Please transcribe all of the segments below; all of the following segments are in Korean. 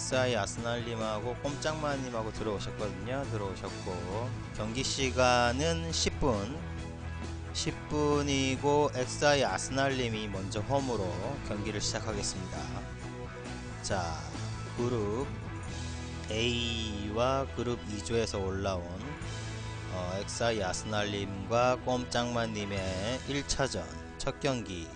엑사이 아스날님하고 꼼짝마님하고 들어오셨거든요. 들어오셨고 경기 시간은 10분 10분이고 엑사이 아스날님이 먼저 홈으로 경기를 시작하겠습니다. 자 그룹 A와 그룹 2조에서 올라온 어, 엑사이 아스날님과 꼼짝마님의 1차전 첫 경기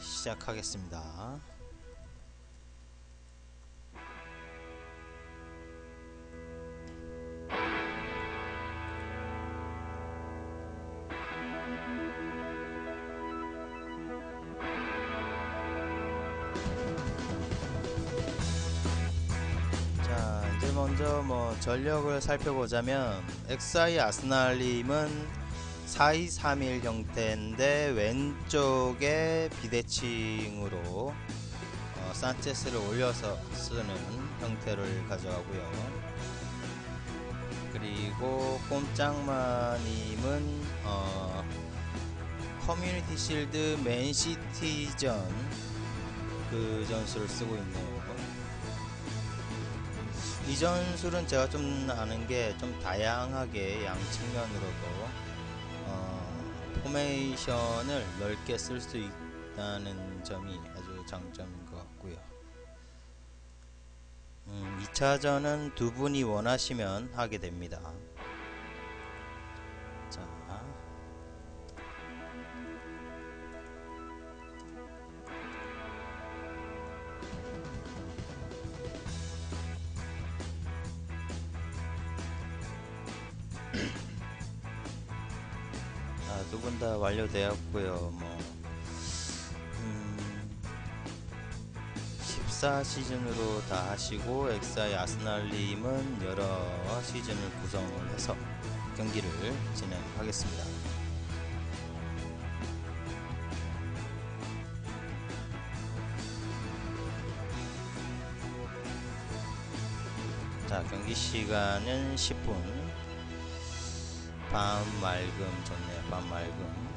시작하겠습니다. 먼저 뭐 전력을 살펴보자면 엑사이 아스날님은 4231 형태인데 왼쪽에 비대칭으로 어, 산체스를 올려서 쓰는 형태를 가져가고요. 그리고 꼼짝마님은 어, 커뮤니티 실드 맨시티전 그 전술을 쓰고 있네요. 이 전술은 제가 좀 아는 게 좀 다양하게 양 측면으로도 어, 포메이션을 넓게 쓸 수 있다는 점이 아주 장점인 것 같고요. 음, 2차전은 두 분이 원하시면 하게 됩니다. 다 완료되었고요. 뭐 음, 14시즌으로 다 하시고 엑사이 아스날님은 여러 시즌을 구성을 해서 경기를 진행하겠습니다. 자, 경기 시간은 10분. 밤 맑음 좋네요. 밤 맑음.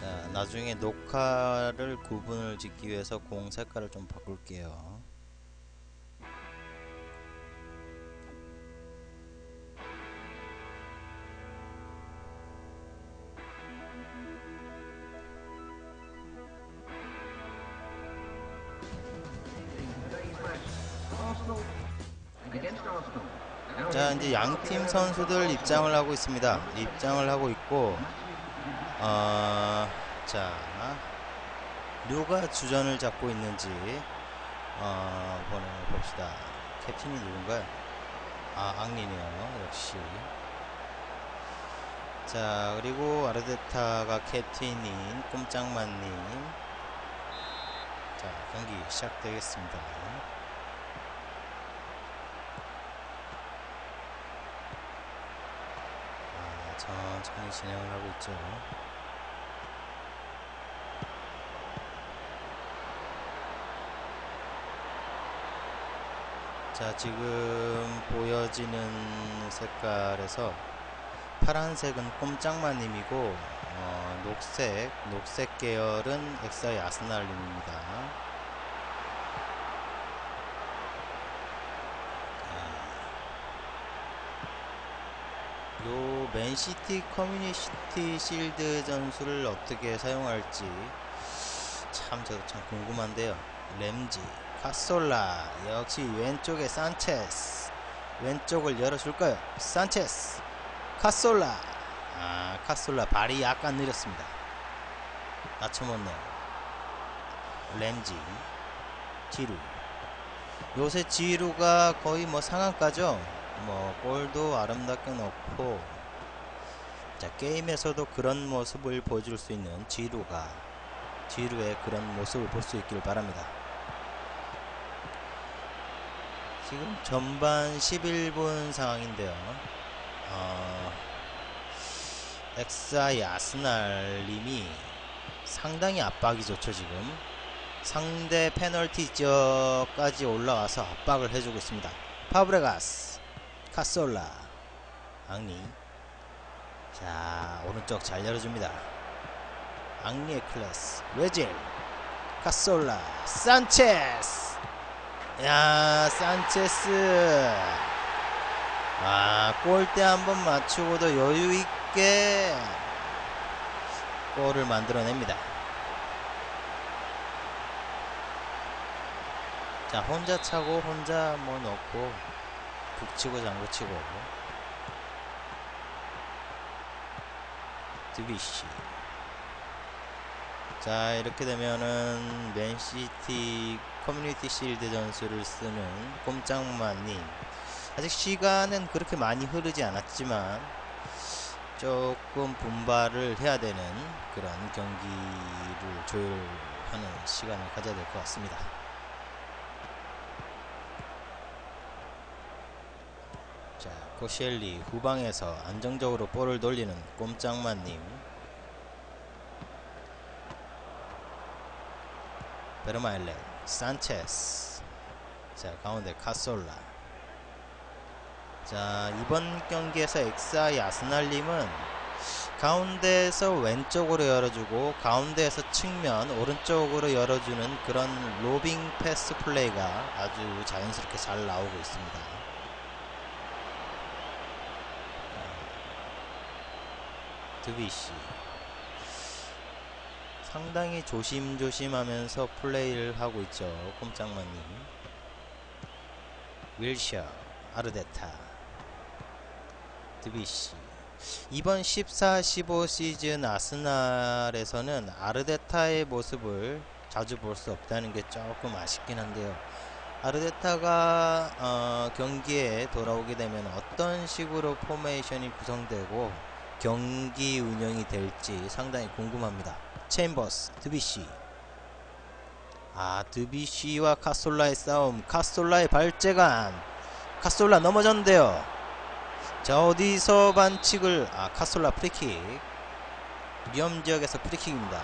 자, 나중에 녹화를 구분을 짓기 위해서 공 색깔을 좀 바꿀게요. 자, 이제 양팀 선수들 입장을 하고 있습니다. 입장을 하고 있고, 어, 자, 누가 주전을 잡고 있는지, 어, 보내봅시다. 캡틴이 누군가요? 아, 앙리네요. 역시. 자, 그리고 아르데타가 캡틴인 꼼짝만님. 자, 경기 시작되겠습니다. 아, 천천히 진행을 하고 있죠. 자, 지금 보여지는 색깔에서 파란색은 꼼짝마님이고 어, 녹색, 녹색 계열은 엑사이 아스날님입니다. 요 맨시티 커뮤니티 실드 전술을 어떻게 사용할지 참 저도 참 궁금한데요. 램지, 카솔라 역시 왼쪽에 산체스 왼쪽을 열어줄까요? 산체스, 카솔라 아 카솔라 발이 약간 느렸습니다. 낮춰먹네요. 램지, 지루 요새 지루가 거의 뭐 상한가죠? 뭐 골도 아름답게 넣고 자 게임에서도 그런 모습을 보여줄 수 있는 지루가 지루의 그런 모습을 볼 수 있기를 바랍니다. 지금 전반 11분 상황인데요. 어, 엑사이 아스날님이 상당히 압박이 좋죠 지금. 상대 페널티 지역까지 올라와서 압박을 해주고 있습니다. 파브레가스 카솔라 앙리 자 오른쪽 잘 열어줍니다 앙리의 클래스 외질 카솔라 산체스 야, 산체스. 아, 골대 한번 맞추고도 여유 있게 골을 만들어냅니다. 자, 혼자 차고 혼자 뭐 넣고 북치고 장구치고 드비시 자 이렇게 되면은 맨시티 커뮤니티 실드 전술을 쓰는 꼼짝마님 아직 시간은 그렇게 많이 흐르지 않았지만 조금 분발을 해야 되는 그런 경기를 조율하는 시간을 가져야 될 것 같습니다. 자, 코시엘리 후방에서 안정적으로 볼을 돌리는 꼼짝마님. 베르마일레 산체스. 자 가운데 카솔라. 자 이번 경기에서 엑사이 아스날님은 가운데에서 왼쪽으로 열어주고 가운데에서 측면 오른쪽으로 열어주는 그런 로빙 패스 플레이가 아주 자연스럽게 잘 나오고 있습니다 드비시 상당히 조심조심하면서 플레이를 하고 있죠 꼼짝마님. 윌샤 아르데타 드비시 이번 14-15 시즌 아스날에서는 아르데타의 모습을 자주 볼 수 없다는 게 조금 아쉽긴 한데요. 아르데타가 어, 경기에 돌아오게 되면 어떤 식으로 포메이션이 구성되고 경기 운영이 될지 상당히 궁금합니다. 체인버스 드비시. 아 드비시와 카솔라의 싸움 카솔라의 발재간. 카솔라 넘어졌는데요. 자 어디서 반칙을 아 카솔라 프리킥. 위험지역에서 프리킥입니다.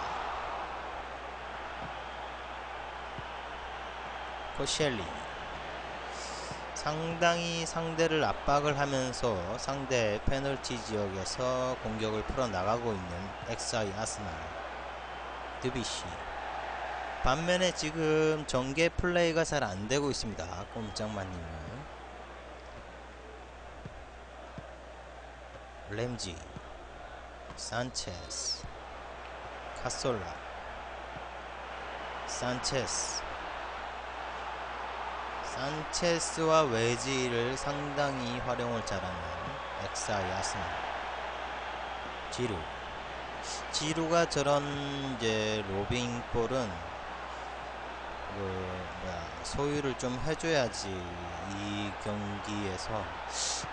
코셸리 상당히 상대를 압박을 하면서 상대 페널티 지역에서 공격을 풀어나가고 있는 엑사이 아스날 드비시. 반면에 지금 전개 플레이가 잘 안되고 있습니다 꼼짝마님은. 램지 산체스 카솔라. 산체스 산체스와 외지를 상당히 활용을 잘하는 엑사이 아스날. 지루. 지루가 저런 이제 로빙 볼은 그 뭐야 소유를 좀 해줘야지 이 경기에서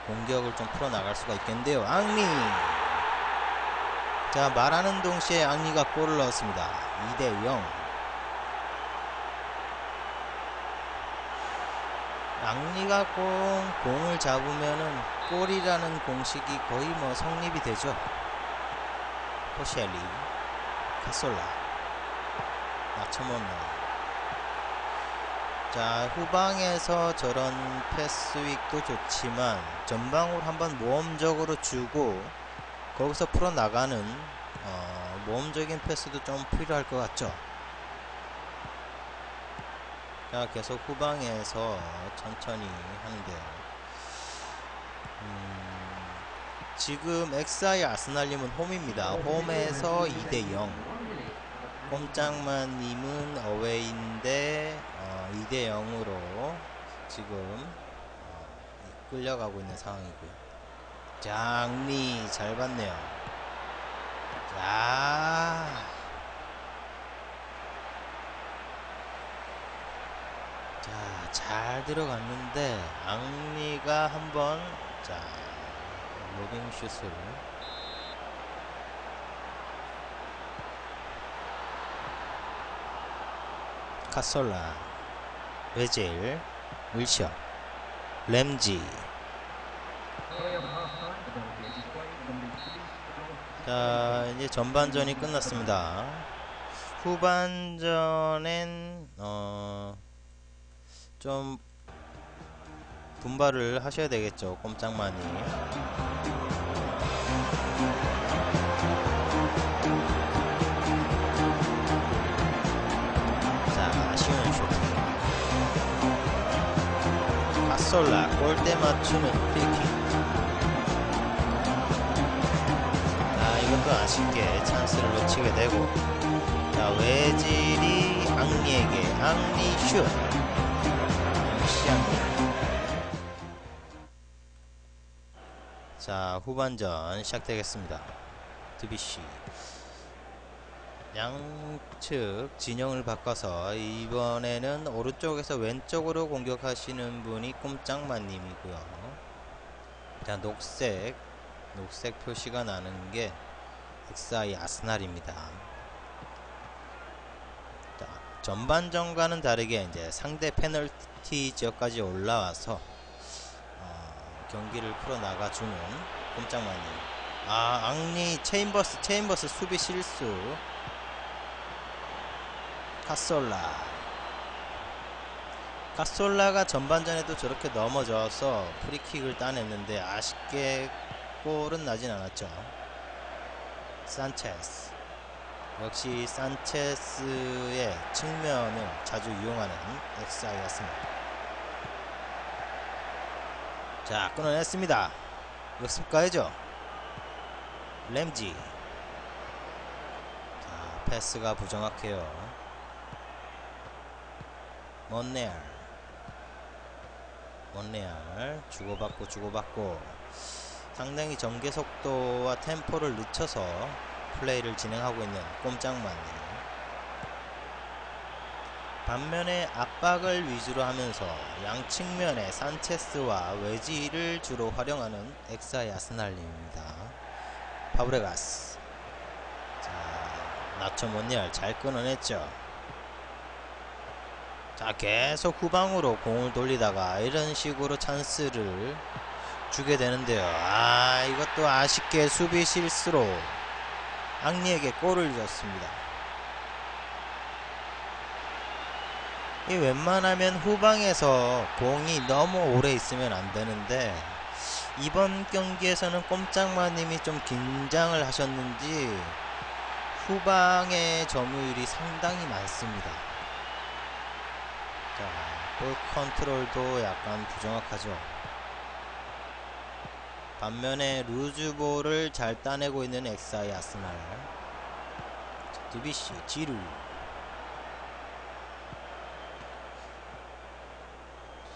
공격을 좀 풀어나갈 수가 있겠는데요. 앙리! 자 말하는 동시에 앙리가 골을 넣었습니다. 2대0 앙리가 공, 공을 잡으면은 골이라는 공식이 거의 뭐 성립이 되죠. 포시엘리 카솔라 나처모노. 자 후방에서 저런 패스윅도 좋지만 전방으로 한번 모험적으로 주고 거기서 풀어나가는 어, 모험적인 패스도 좀 필요할 것 같죠 자 계속 후방에서 천천히 하는데요 음, 지금 엑사이 아스날님은 홈입니다 홈에서 2대0 꼼짝만님은 어웨이인데 어, 2대 0으로 지금 어, 끌려가고 있는 상황이고요. 장리 잘 봤네요. 자. 자, 잘 들어갔는데 앙리가 한번 자, 로빙 슛을. 카솔라 외질 물셔 램지. 자 이제 전반전이 끝났습니다. 후반전엔 어, 좀 분발을 하셔야 되겠죠 꼼짝만이. 자 아쉬운 슛. 카솔라 골대 맞추는 프리킥. 아 이것도 아쉽게 찬스를 놓치게 되고. 자 외질이 앙리에게 앙리 슛 자 후반전 시작되겠습니다 드비쉬 양측 진영을 바꿔서 이번에는 오른쪽에서 왼쪽으로 공격하시는 분이 꼼짝마님이고요. 자 녹색 녹색 표시가 나는 게 엑사이 아스날입니다. 자 전반전과는 다르게 이제 상대 페널티 지역까지 올라와서 어, 경기를 풀어 나가 주는 꼼짝마님. 아 앙리 체인버스 체인버스 수비 실수. 카솔라 카솔라가 전반전에도 저렇게 넘어져서 프리킥을 따냈는데 아쉽게 골은 나진 않았죠 산체스 역시 산체스의 측면을 자주 이용하는 엑사이였습니다. 자 끊어냈습니다. 역습 가야죠. 램지. 자 패스가 부정확해요. 먼네알. 먼네알. 주고받고 주고받고. 상당히 전개 속도와 템포를 늦춰서 플레이를 진행하고 있는 꼼짝만님. 반면에 압박을 위주로 하면서 양측면에 산체스와 외지를 주로 활용하는 엑사이 아스날님입니다. 파브레가스. 자 나초 먼네알 잘 끊어냈죠. 자 계속 후방으로 공을 돌리다가 이런 식으로 찬스를 주게 되는데요. 아 이것도 아쉽게 수비 실수로 앙리에게 골을 줬습니다 이 웬만하면 후방에서 공이 너무 오래 있으면 안 되는데 이번 경기에서는 꼼짝마님이 좀 긴장을 하셨는지 후방의 점유율이 상당히 많습니다 자, 볼 컨트롤도 약간 부정확하죠. 반면에 루즈볼을 잘 따내고 있는 엑사이 아스날. 드비시, 지루.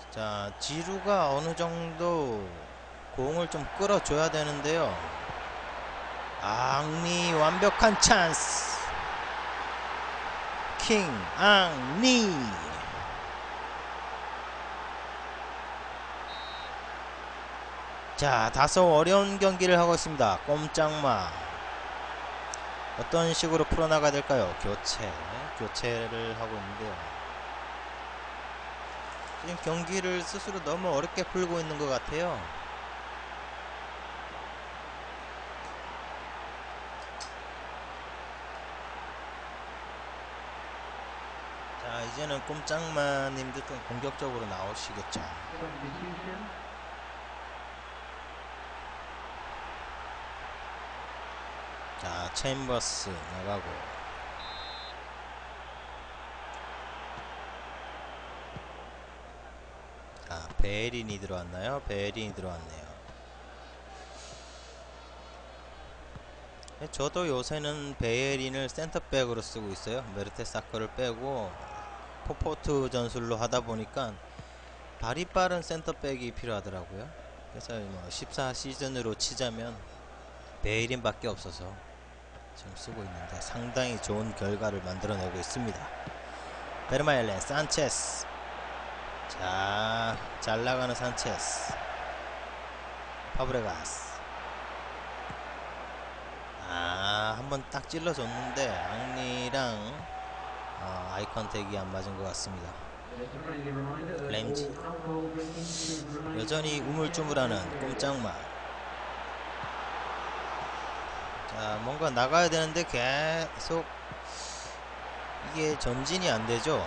자, 지루가 어느 정도 공을 좀 끌어줘야 되는데요. 앙리 완벽한 찬스. 킹, 앙리. 자 다소 어려운 경기를 하고 있습니다. 꼼짝마. 어떤 식으로 풀어나가야 될까요? 교체 교체를 하고 있는데요. 지금 경기를 스스로 너무 어렵게 풀고 있는 것 같아요. 자 이제는 꼼짝마님들 좀 공격적으로 나오시겠죠 자 챔버스 나가고. 자 베린이 들어왔나요? 베린이 들어왔네요. 네, 저도 요새는 베예린을 센터백으로 쓰고 있어요. 메르테사커를 빼고 포포트 전술로 하다 보니까 발이 빠른 센터백이 필요하더라고요. 그래서 뭐 14 시즌으로 치자면 베이린밖에 없어서 지금 쓰고 있는데 상당히 좋은 결과를 만들어내고 있습니다. 베르마엘렌 산체스. 자, 잘 나가는 산체스. 파브레가스. 아, 한번 딱 찔러줬는데 앙리랑 어, 아이 컨택이 안 맞은 것 같습니다. 램지. 여전히 우물쭈물하는 꼼짝마 자 뭔가 나가야 되는데 계속 이게 전진이 안 되죠?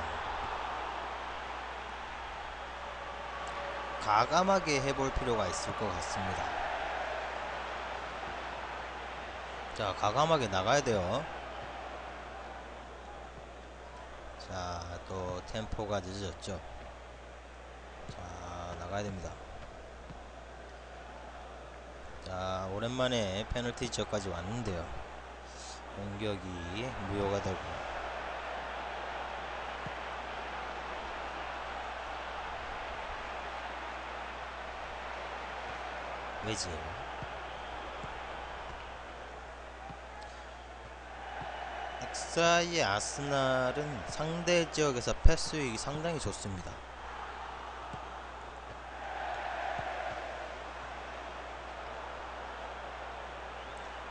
가감하게 해볼 필요가 있을 것 같습니다. 자 가감하게 나가야 돼요. 자 또 템포가 늦어졌죠? 자 나가야 됩니다. 자, 오랜만에 페널티 지역까지 왔는데요. 공격이 무효가 되고. 외질. 엑사의 아스날은 상대 지역에서 패스 수익이 상당히 좋습니다.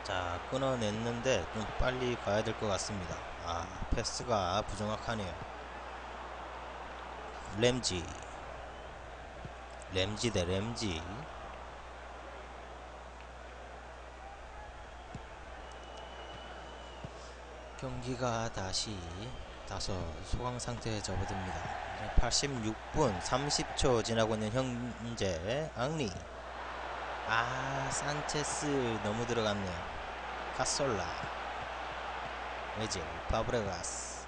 자 끊어냈는데 좀 빨리 가야 될 것 같습니다. 아 패스가 부정확하네요. 램지. 램지 대 램지. 경기가 다시 다소 소강 상태에 접어듭니다. 86분 30초 지나고 있는 현재 앙리. 아 산체스 너무 들어갔네요 카솔라 외질 파브레가스.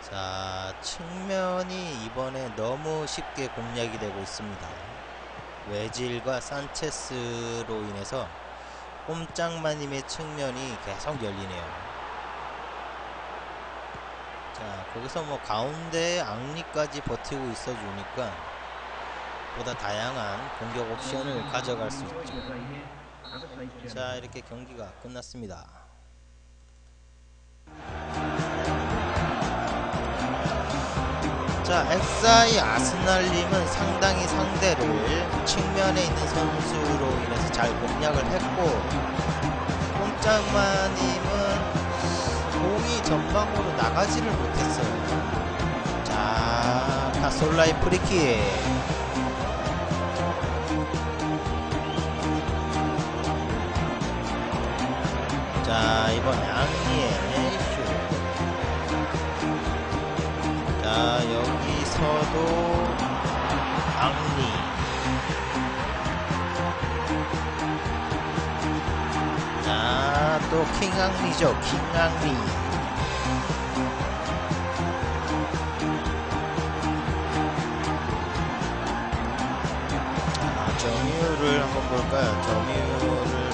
자 측면이 이번에 너무 쉽게 공략이 되고 있습니다. 외질과 산체스로 인해서 꼼짝마님의 측면이 계속 열리네요. 자 거기서 뭐 가운데 앙리까지 버티고 있어 주니까 보다 다양한 공격 옵션을 가져갈 수 있죠 자 이렇게 경기가 끝났습니다. 자 엑사이 아스날님은 상당히 상대를 측면에 있는 선수로 인해서 잘 공략을 했고 꼼짝마님은 공이 전방으로 나가지를 못했어요. 자 카솔라의 프리킥 자 이번에 앙리의 슛. 자 여기서도 앙리. 자또 킹앙리죠 킹앙리. 자 점유율을 한번 볼까요? 점유율을